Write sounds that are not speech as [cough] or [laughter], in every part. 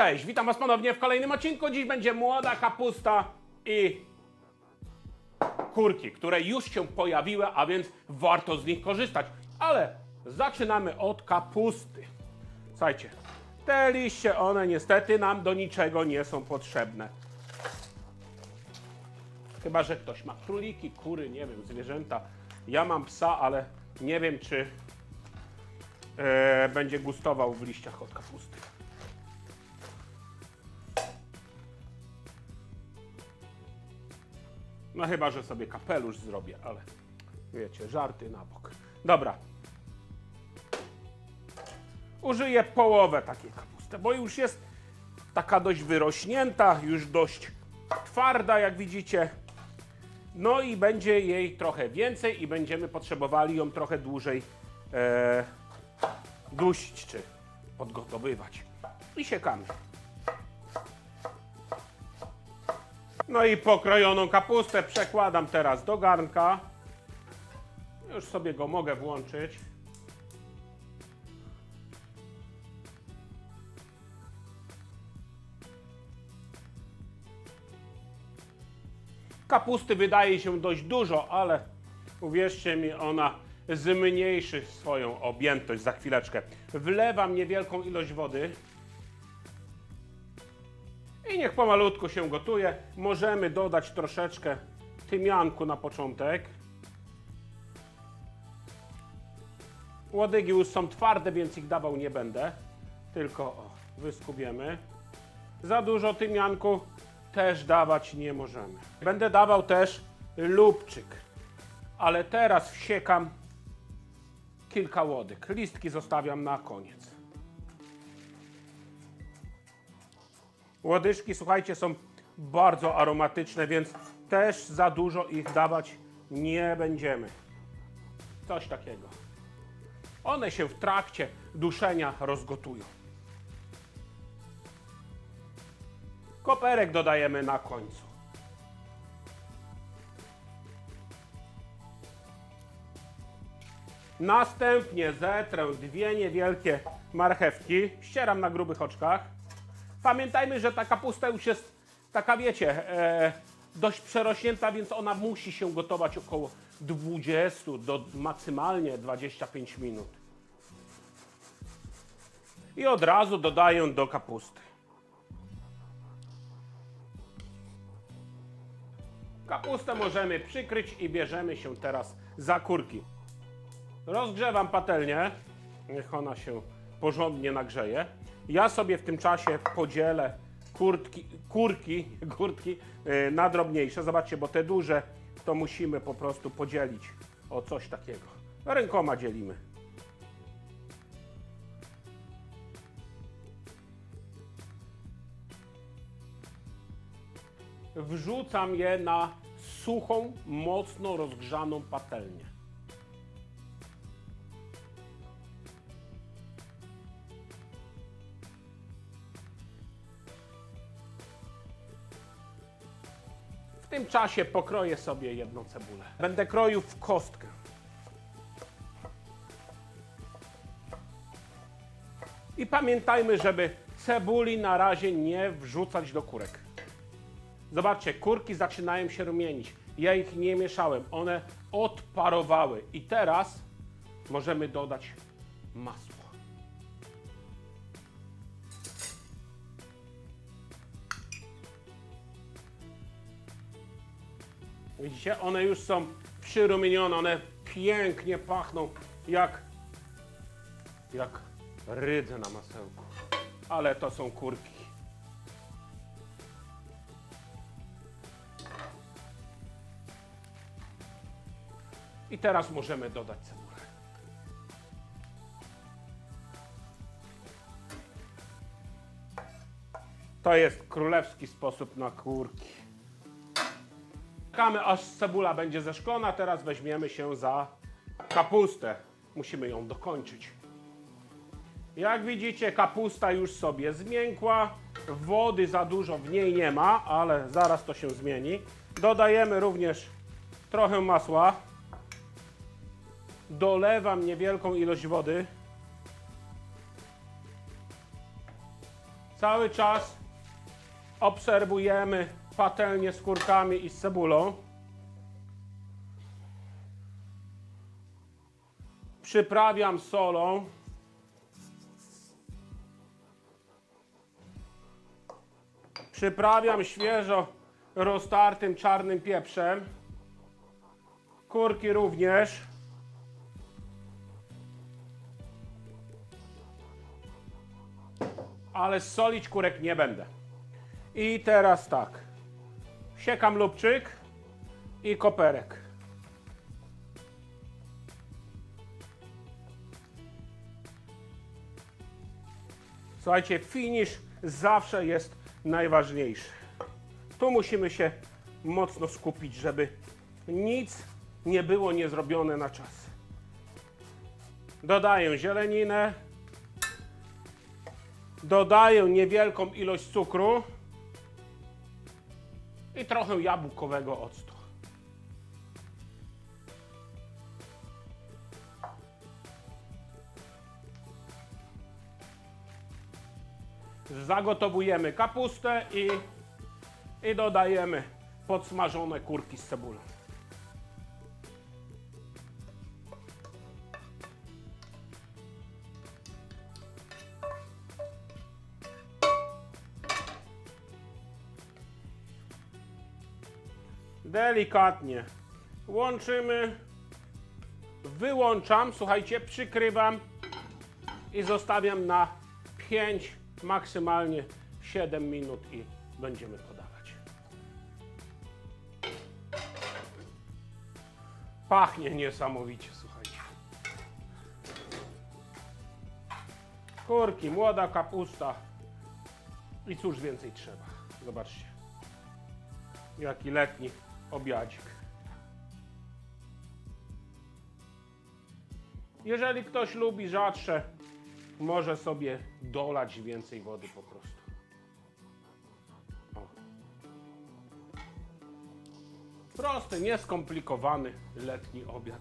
Cześć, witam Was ponownie w kolejnym odcinku. Dziś będzie młoda kapusta i kurki, które już się pojawiły, a więc warto z nich korzystać. Ale zaczynamy od kapusty. Słuchajcie, te liście, one niestety nam do niczego nie są potrzebne. Chyba, że ktoś ma króliki, kury, nie wiem, zwierzęta. Ja mam psa, ale nie wiem, czy e, będzie gustował w liściach od kapusty. No chyba, że sobie kapelusz zrobię, ale wiecie, żarty na bok. Dobra. Użyję połowę takiej kapusty, bo już jest taka dość wyrośnięta, już dość twarda, jak widzicie. No i będzie jej trochę więcej i będziemy potrzebowali ją trochę dłużej e, dusić czy podgotowywać. I siekamy. No i pokrojoną kapustę przekładam teraz do garnka. Już sobie go mogę włączyć. Kapusty wydaje się dość dużo, ale uwierzcie mi, ona zmniejszy swoją objętość za chwileczkę. Wlewam niewielką ilość wody. I niech pomalutku się gotuje. Możemy dodać troszeczkę tymianku na początek. Łodygi już są twarde, więc ich dawał nie będę. Tylko o, wyskubiemy. Za dużo tymianku też dawać nie możemy. Będę dawał też lubczyk. Ale teraz wsiekam kilka łodyg. Listki zostawiam na koniec. Łodyżki, słuchajcie, są bardzo aromatyczne, więc też za dużo ich dawać nie będziemy. Coś takiego. One się w trakcie duszenia rozgotują. Koperek dodajemy na końcu. Następnie zetrę dwie niewielkie marchewki, ścieram na grubych oczkach. Pamiętajmy, że ta kapusta już jest taka, wiecie, e, dość przerośnięta, więc ona musi się gotować około 20 do maksymalnie 25 minut. I od razu dodaję do kapusty. Kapustę możemy przykryć i bierzemy się teraz za kurki. Rozgrzewam patelnię, niech ona się porządnie nagrzeje. Ja sobie w tym czasie podzielę kurtki, kurki, [laughs] kurtki yy, na drobniejsze. Zobaczcie, bo te duże to musimy po prostu podzielić o coś takiego. Rękoma dzielimy. Wrzucam je na suchą, mocno rozgrzaną patelnię. Tym czasie pokroję sobie jedną cebulę. Będę kroił w kostkę. I pamiętajmy, żeby cebuli na razie nie wrzucać do kurek. Zobaczcie, kurki zaczynają się rumienić. Ja ich nie mieszałem, one odparowały. I teraz możemy dodać masło. Widzicie, one już są przyrumienione, one pięknie pachną jak, jak rydze na masełku. Ale to są kurki. I teraz możemy dodać cebulę. To jest królewski sposób na kurki. Czekamy aż cebula będzie zeszklona, teraz weźmiemy się za kapustę. Musimy ją dokończyć. Jak widzicie, kapusta już sobie zmiękła. Wody za dużo w niej nie ma, ale zaraz to się zmieni. Dodajemy również trochę masła. Dolewam niewielką ilość wody. Cały czas obserwujemy patelnię z kurkami i z cebulą. Przyprawiam solą. Przyprawiam świeżo roztartym czarnym pieprzem. Kurki również. Ale solić kurek nie będę. I teraz tak. Siekam lubczyk i koperek. Słuchajcie, finish zawsze jest najważniejszy. Tu musimy się mocno skupić, żeby nic nie było niezrobione na czas. Dodaję zieleninę. Dodaję niewielką ilość cukru i trochę jabłkowego octu. Zagotowujemy kapustę i, i dodajemy podsmażone kurki z cebulą. Delikatnie łączymy. Wyłączam, słuchajcie, przykrywam i zostawiam na 5, maksymalnie 7 minut i będziemy podawać. Pachnie niesamowicie, słuchajcie. Kurki, młoda kapusta i cóż więcej trzeba. Zobaczcie. Jaki letni obiadzik. Jeżeli ktoś lubi rzadsze, może sobie dolać więcej wody po prostu. O. Prosty, nieskomplikowany letni obiad.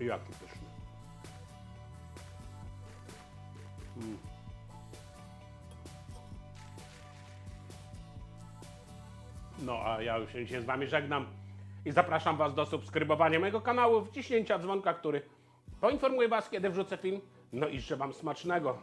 Jaki pyszny. No a ja już się z Wami żegnam i zapraszam Was do subskrybowania mojego kanału, wciśnięcia dzwonka, który poinformuje Was, kiedy wrzucę film. No i życzę Wam smacznego.